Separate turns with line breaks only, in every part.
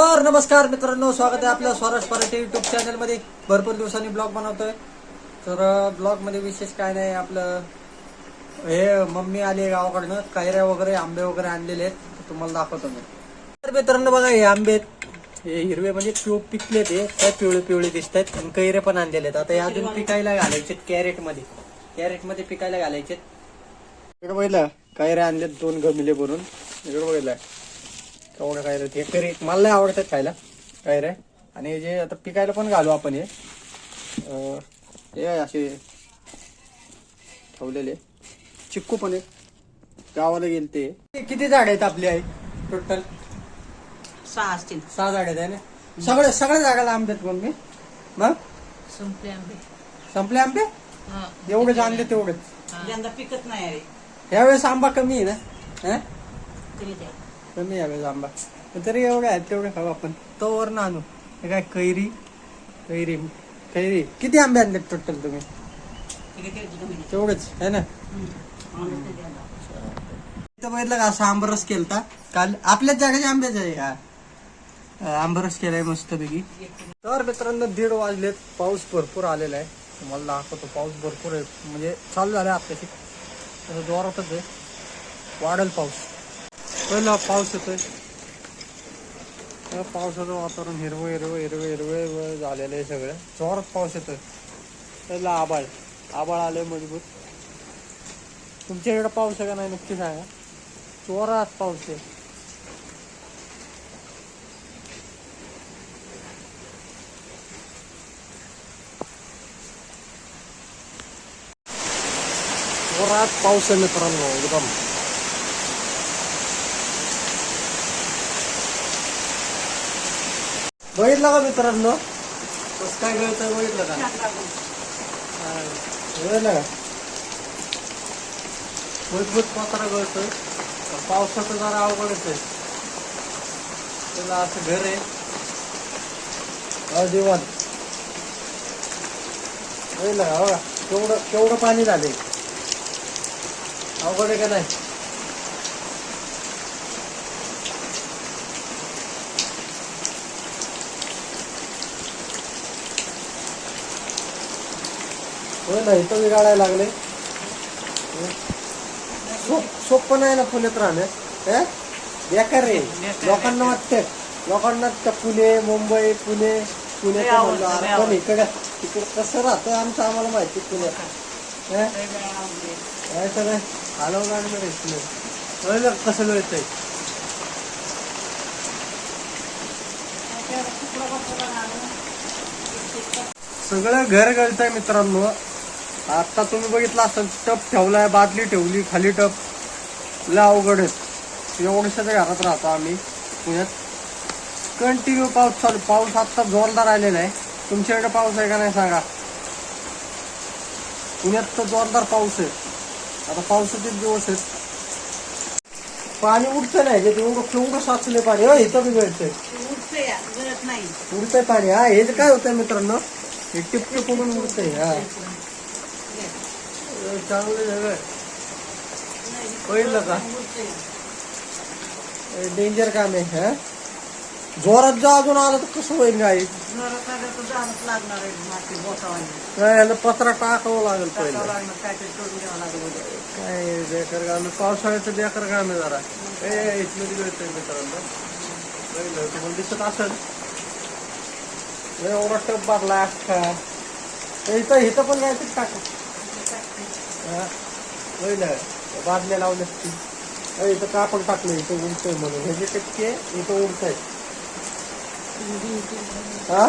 तर नमस्कार मित्रांनो स्वागत आहे आपल्या स्वराज पराठे युट्यूब चॅनलमध्ये. भरपूर दिवसांनी ब्लॉग बनवतोय. तर ब्लॉगमध्ये विशेष काय नाही आपलं हे मम्मी आली आहे गावाकडनं कैऱ्या वगैरे आंबे वगैरे आणलेले आहेत. तुम्हाला दाखवतो मी. तर मित्रांनो बघा हे आंबे हे हिरवे म्हणजे पिव पिकले ते काय पिवळे पिवळे दिसत आहेत. आणि कैरे पण आणलेले आहेत. आता हे अजून पिकायला घालायचे कॅरेटमध्ये. कॅरेटमध्ये पिकायला घालायचे इकडे बघितलं कैऱ्या आणलेत दोन गमिले भरून. इकडे बघितलं. केवढं काय हे तरी मला नाही आवडतात खायला. काय रे? आणि जे आता पिकायला पण घालू आपण हे. अं, हे असे ठेवलेले. चिक्कू पण आहे गावाला गेले ते. किती झाड आहेत आपली आई? टोटल
सहा असतील.
सहा झाड आहेत आहे ना? सगळे सगळ्या जागाला आंबे आहेत मग मी. मग?
संपले आंबे.
संपले आंबे? एवढेच आणले तेवढेच.
यंदा पिकत नाही
यावेळेस आंबा कमी आहे ना? हं? कमी यावेळेस आंबा तरी एवढे आहेत तेवढे खाऊ आपण. तो वरनं ना आणू हे काय कैरी? कैरी. कैरी. किती आंबे आणले टोटल तुम्ही? तेवढेच आहे, ना? इथं बघितलं का असा आंबरस केलता? काल आपल्याच जागेचे आंब्याच आहे आंबरस केलाय मस्त पैकी तर मित्रांनो दीड वाजलेत. पाऊस भरपूर आलेला आहे. तुम्हाला दाखवतो पाऊस भरपूर आहे. म्हणजे चालू झाला आपल्याशी तसं जोरातच आहे. वाढेल पाऊस. पहिला पाऊस येतोय. पावसाचं वातावरण हिरवं हिरवं हिरवं हिरवं झालेलं आहे सगळं. जोरात पाऊस येतोय. पहिला आबाळ आबाळ आले मजबूत. तुमच्या इकडं पाऊस आहे का नाही नक्की सांगा. जोरात पाऊस आहे. जोरात पाऊस आहे मित्रांनो एकदम. बघितलं का मित्रांनो? कसं काय गळतंय बघितलं का? बघितलं का? मजबूत पत्रा गळतोय पावसाचं जरा अवघडच आहे त्याला असं घर आहे. अजिवान बघितलं का? केवढं केवढं पाणी झालंय. अवघड आहे का नाही? होय ना इथं गाळायला लागले सोप सोपं नाही ना पुण्यात राहणं हे? बेकार रे लोकांना वाटतं लोकांना पुणे मुंबई पुणे पण
आवडतं.
इकडे इकडे कसं राहतं आमचं आम्हाला माहिती पुण्यात हे?
आवडले.
काय आणणार आहे पुणे कसं मिळतंय सगळं घर गळतंय मित्रांनो आता तुम्ही बघितलं असं टप ठेवलाय बादली ठेवली खाली टप. लय अवघड आहेत एवढ्याशाच घरात राहतो आम्ही पुण्यात. कंटिन्यू पाऊस चालू. पाऊस आत्ता जोरदार आलेला आहे. तुमच्याकडे पाऊस आहे का नाही सांगा. पुण्यात तर जोरदार पाऊस आहे. आता पावसाचे दिवस आहेत. पाणी उडतं नाही जे एवढं केवढं साचले पाणी. हो इथं बी गळतंय.
ते उडते या, गळत नाही.
उडतंय पाणी. हा हे काय होतंय मित्रांनो हे टिपके पडून उडतंय. हे. चांगलं का डेंजर काम आहे हा। जोरात जर अजून आलं तर कसं होईल गाई याला पत्रा टाकावं लागेल पहिलं. काय बेकार काम आहे पावसाळ्याचं बेकार काम आहे जरा। ए इथलं तिकडे मित्रांनो। पहिलं तुम्हाला दिसत असेल। एवढा टप भरला अख्खा इथं इथं पण काहीतरी टाका। हा, पहिलं बादल्या लावल्या असतील इथं कापड टाकलं इथं उडतंय म्हणून. हे जे टक्के इथं उडतंय. हा?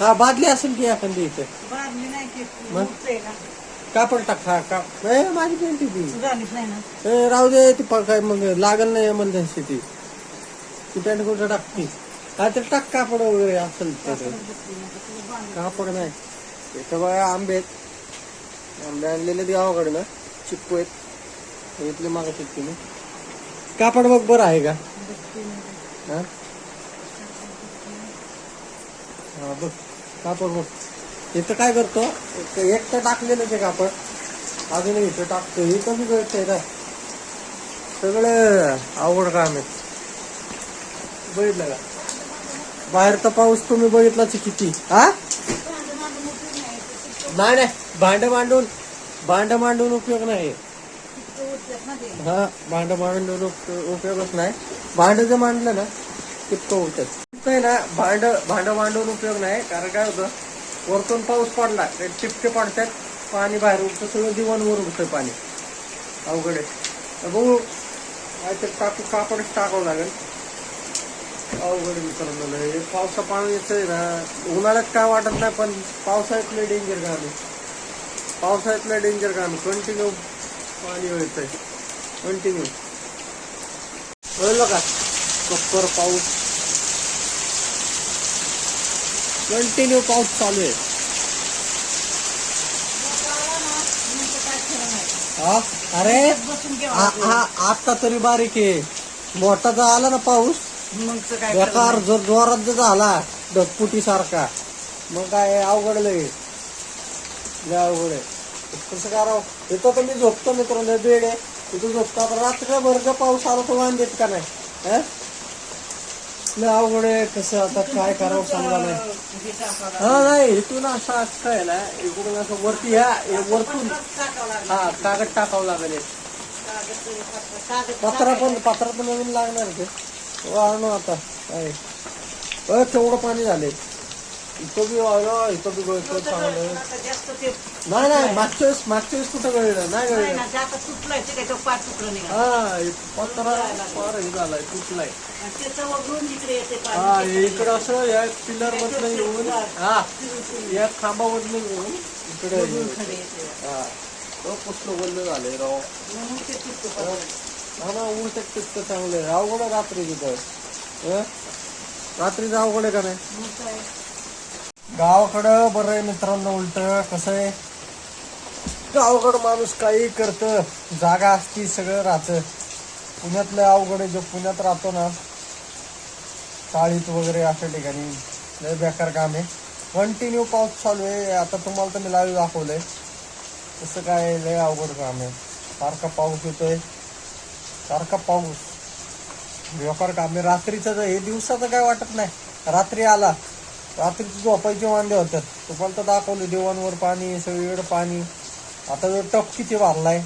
हा बादली असेल की एखादी इथे कापड टाक हा का माझी पेंटी ती राहू दे ती काय मग लागल नाही ती. ती कुठं टाकती? हा तर टाक कापड वगैरे असेल त्याचं कापड नाही. इथं बघा आंबे आहेत. आंबे आणलेले ते गावाकडनं. चिक्कू आहेत. इथले मागा चिक्की कापड बघ बरं आहे का? हा? हा बघ. कापड बघ. इथं काय करतो? एक- तर टाकलेलं ते कापड. अजून इथं टाकतो हे कमी कळतंय का सगळं आवड काम आहे. बघितलं का? बाहेरचा पाऊस तुम्ही बघितलाच किती. हा? नाही नाही. भांड मांडून भांड मांडून उपयोग नाही. हा भांड मांडून उप- उपयोगच नाही. भांड जर मांडलं ना तितकं होतच. नाही ना भांड भांड मांडून उपयोग नाही. कारण काय होतं वरतून पाऊस पडला ते पडतात पाणी बाहेर उठतं सगळं दिवाणवर उठतं पाणी. अवघड आहे. बघू काहीतरी टाकू कापडच टाकावं लागेल. अवघड आहे. हे पावसा पाणी येतंय ना उन्हाळ्यात काय वाटत नाही पण पावसाळ्यात लय डेंजर काम आहे. पावसाळ्यात लय डेंजर काम कंटिन्यू पाणी येतंय कंटिन्यू कळलं का? कप्पर पाऊस. कंटिन्यू पाऊस चालू आहे. हा? अरे? आता तरी बारीक आहे. मोठा जर आला ना पाऊस
मग काय
बेकार जर जोरात जर झाला ढगपुटी सारखा मग काय अवघड लय लय अवघड आहे. कसं करावं हो. इथं तर मी झोपतो मित्रांनो बेड आहे. तिथं झोपतो. आता रात्रभर जर पाऊस आला तर वाण देत का नाही? हं? लय अवघड आहे. कसं आता काय करावं समजा नाही. हा नाही इथून असं असं आहे ना इकडून असं वरती ह्या वरतून. हा कागद टाकावं लागेल पत्रा पण पत्रा पण नवीन लागणार ते आणू आता काय? अ, तेवढं पाणी झाले. इथं बी आलं इथं बी गळतं चांगलं.
जास्त ते
नाही नाही मागच्या वेळेस मागच्या वेळेस कुठं गळलं? नाही
नाही
गळलं.
ना तुटलाय ते तुटलं नाही.
हा हे पत्रा फार हे झालाय तुटलाय
त्याचं वगळून इकडे येते
हा
पाणी
इकडं असं या पिलर मधनं येऊन हा या खांबामधनं येऊन इकडे येऊन.
खाली येते.
हा. तो पुष्ण वल्ल झाले राव?
म्हणून ते तुटतं पाणी.
हा ना उलट तर चांगलं आहे. अवघड आहे रात्री तिथं. हं? रात्रीचं अवघड आहे का नाही? गावाकडं बरं आहे मित्रांनो उलट. कसं आहे? गावाकडं माणूस काही करतं. जागा असती सगळं राहतं. पुण्यातलं अवघड आहे जो पुण्यात राहतो ना चाळीत वगैरे अशा ठिकाणी लय बेकार काम आहे. कंटिन्यू पाऊस चालू आहे. आता तुम्हाला तर मी लाईव्ह दाखवलंय. तसं काय लय अवघड काम आहे. सारखा पाऊस येतोय? सारखा पाऊस. बेकार काम आहे. रात्रीचं तर हे दिवसाचं काय वाटत नाही. रात्री आला. रात्रीचं झोपायचे वांदे होतात तुम्हाला तर दाखवलं देवांवर पाणी सगळीकडे पाणी आता जो टप किती भरलाय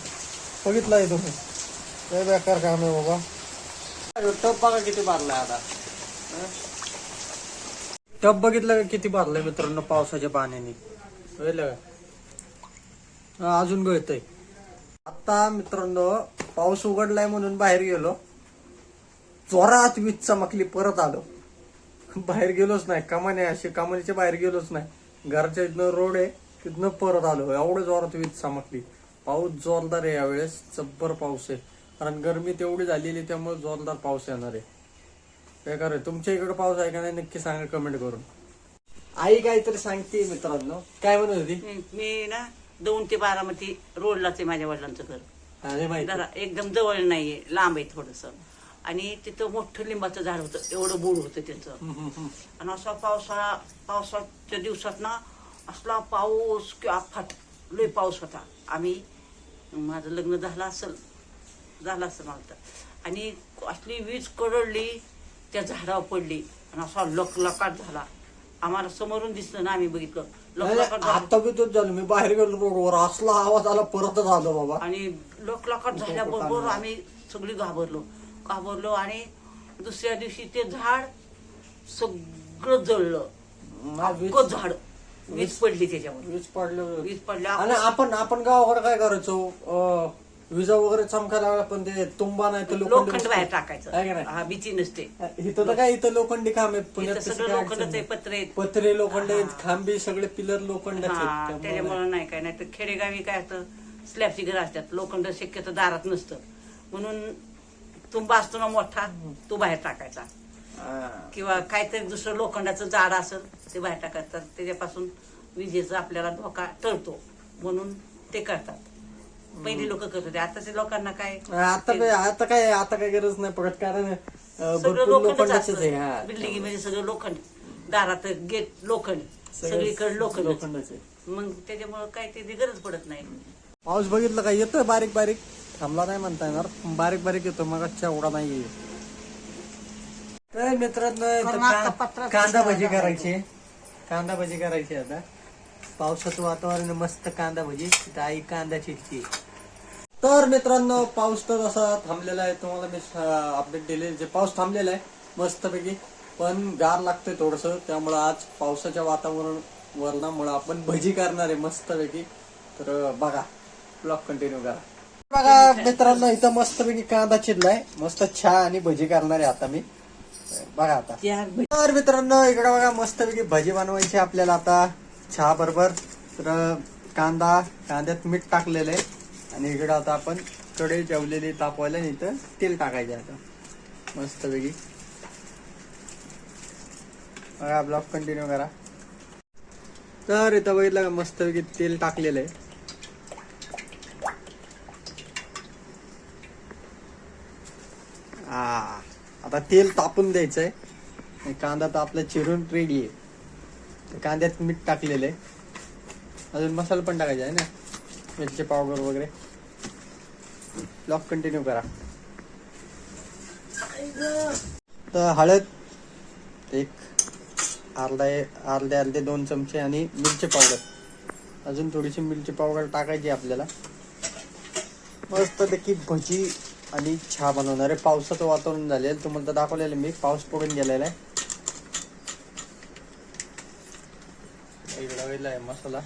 बघितलंय तुम्ही. लय बेकार काम आहे बाबा. टप बघा किती भरलाय आता. टप बघितलं का किती भरलाय मित्रांनो पावसाच्या पाण्याने? का? अजून गळतय आता मित्रांनो पाऊस उघडलाय म्हणून बाहेर गेलो. जोरात वीज चमकली परत आलो. बाहेर गेलोच नाही. कमाने अशी कमानीच्या बाहेर गेलोच नाही. घरच्या इथनं रोड आहे तिथनं परत आलो. एवढं जोरात वीज चमकली. पाऊस जोरदार आहे यावेळेस. जब्बर पाऊस आहे. कारण गरमी तेवढी झालेली आहे, त्यामुळे जोरदार पाऊस येणार आहे. काय आहे तुमच्या इकडे पाऊस आहे का नाही नक्की सांगा कमेंट करून. आई काहीतरी सांगते मित्रांनो. काय म्हणत होती?
मी ना दोन ते बारामती रोडलाच आहे माझ्या वडिलांचं घर. जरा एकदम जवळ नाहीये लांब आहे थोडस. आणि तिथं मोठं लिंबाचं झाड होतं एवढं बोड होतं त्याचं. आणि असा पावसाळा पावसाच्या दिवसात ना असला पाऊस किंवा फाट लय पाऊस होता. आम्ही माझं लग्न झालं असेल झालं असेल मला आणि असली वीज कडळली त्या झाडावर पडली. आणि असा लकलकाट झाला. आम्हाला समोरून दिसलं ना आम्ही बघितलं. झाला
आता बी तोच झालं. मी बाहेर गेलो रोडवर असला आवाज आला परतच आलो बाबा.
आणि लकलकाट झाल्याबरोबर आम्ही सगळी घाबरलो. घाबरलो आणि दुसऱ्या दिवशी ते झाड सगळं जळलं.
वीज-
अख्खं झाड. वीज पडली त्याच्यावर.
वीज पडलं.
वीज पडल्या.
आणि आपण आपण गावाकडे काय करायचो? अं, विजा वगैरे चमकायला लागला पण ते तुंबा नाही तर
लोखंड
लोखंड
बाहेर
आहे का
टाकायचं
नाही?
हा भीती नसते
इथं तर काय इथं लोखंडी काम आहे पुण्यात
इथं सगळं
काय
लोखंडच
अडचण
आहे
नाही.
पत्रे आहेत.
पत्रे लोखंड आहेत. खांबी सगळे पिलर.
हा
त्यामुळे
त्याच्यामुळे नाही काय नाही तर खेडेगावी काय असतं स्लॅबची घर असतात लोखंड शक्यतो दारात नसतं म्हणून तुंबा असतो ना मोठा तो बाहेर टाकायचा. किंवा काहीतरी दुसरं लोखंडाचं झाड असेल ते बाहेर टाकायचं त्याच्यापासून विजेचा आपल्याला धोका टळतो म्हणून ते करतात पहिली लोक करत होते. आताच्या लोकांना काय?
आता काय आता काय आता काय गरज नाही पडत कारण
सगळं
भरपूर
लोखंडच असतं. बिल्डिंगमध्ये सगळं लोखंड. दारात गेट लोखंड.
सगळं
सगळीकडे लोखंड.
लोखंडाचे
मग त्याच्यामुळे काय ते गरज पडत नाही.
पाऊस बघितलं का? येतोय बारीक बारीक. थांबला नाही म्हणता येणार. बारीक बारीक येतो. मग एवढा नाही ए, मित्रांनो कांदा भजी करायची. कांदा भजी करायची आता. पावसाचं वातावरण मस्त कांदा भजी. आई कांदा चिरते. तर मित्रांनो पाऊस तर असा थांबलेला आहे. तुम्हाला मी अपडेट दिले. जे पाऊस थांबलेला आहे मस्तपैकी. पण गार लागतंय थोडस. त्यामुळं आज पावसाच्या वातावरण वरणामुळं आपण भजी करणार आहे मस्तपैकी. तर बघा. ब्लॉग कंटिन्यू करा. बघा मित्रांनो इथं मस्तपैकी कांदा चिरलाय. मस्त छा आणि भजी करणार आहे आता मी. बघा आता. तर मित्रांनो इकडे बघा मस्तपैकी भजी बनवायची आपल्याला आता. चहा बरोबर तर कांदा. कांद्यात मीठ टाकलेलं आहे. आणि इकडे आता आपण कढई जेवलेली तापवायला नाही इथं तेल टाकायचं आता. मस्तपैकी बघा ब्लॉक कंटिन्यू करा. तर इथं बघितलं का मस्तपैकी तेल टाकलेलं आहे. हा आता तेल तापून द्यायचं आहे कांदा तर आपला चिरून रेडी आहे. कांद्यात मीठ टाकलेलं आहे. अजून मसाला पण टाकायचा आहे ना? मिरची पावडर वगैरे. लॉक कंटिन्यू करा. तर हळद एक अर्धा अर्धे अर्धे दोन चमचे आणि मिरची पावडर. अजून थोडीशी मिरची पावडर टाकायची आपल्याला. मस्त की भजी आणि चहा बनवणार आहे. पावसाचं वातावरण झालेलं तुम्हाला तर दाखवलेलं मी. पाऊस पडून गेलेला आहे. आहे मसाला.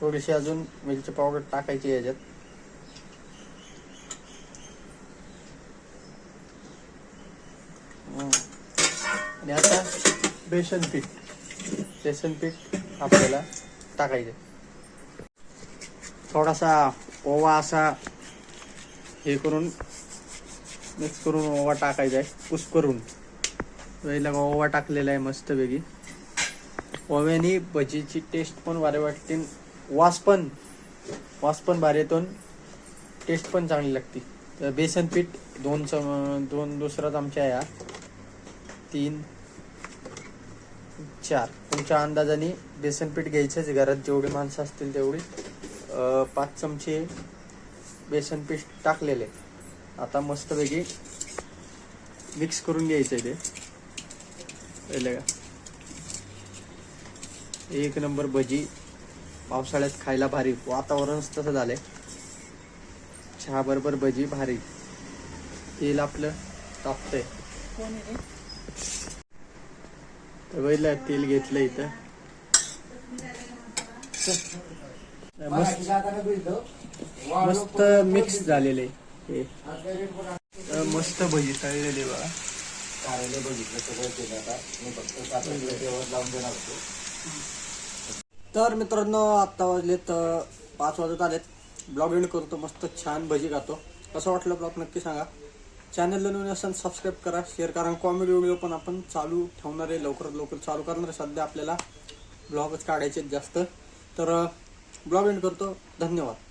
थोडीशी अजून मिरची पावडर टाकायची याच्यात. आणि आता बेसन पीठ. बेसन पीठ आपल्याला टाकायचं. थोडासा ओवा असा हे करून मिक्स करून ओवा टाकायचा आहे. कुस करून पहिला ओवा टाकलेला आहे मस्तपैकी. ओव्याने भजीची टेस्ट पण भारी वाटते. वासपण वासपण वास भारी येतो टेस्ट पण चांगली लागते. तर बेसन पीठ दोन चम दोन दुसरा चमचा या. तीन चार. तुमच्या अंदाजाने बेसन पीठ घ्यायचंच घरात जेवढी माणसं असतील तेवढी. पाच चमचे बेसन पीठ टाकलेले. आता मस्तपैकी मिक्स करून घ्यायचं आहे ते. पहिलं का? एक नंबर भजी. पावसाळ्यात खायला भारी. वातावरणच तसं झालंय. चहा बरोबर भजी भारी. तेल आपलं तापतंय? तर बघितलं तेल घेतलं इथं. मस्त मस्त मिक्स झालेले. हे. मस्त भजी तळलेली बघा. तर मित्रांनो आत्ता वाजलेत पाच वाजत आलेत. ब्लॉग एंड करतो मस्त छान भजी खातो. कसं वाटलं ब्लॉग नक्की सांगा. चॅनलला नवीन असेल सबस्क्राईब करा. शेअर करा. कॉमेडी व्हिडिओ पण आपण चालू ठेवणार आहे. लवकरात लवकर चालू करणार आहे. सध्या आपल्याला ब्लॉगच काढायचे आहेत जास्त. तर ब्लॉग एंड करतो. धन्यवाद.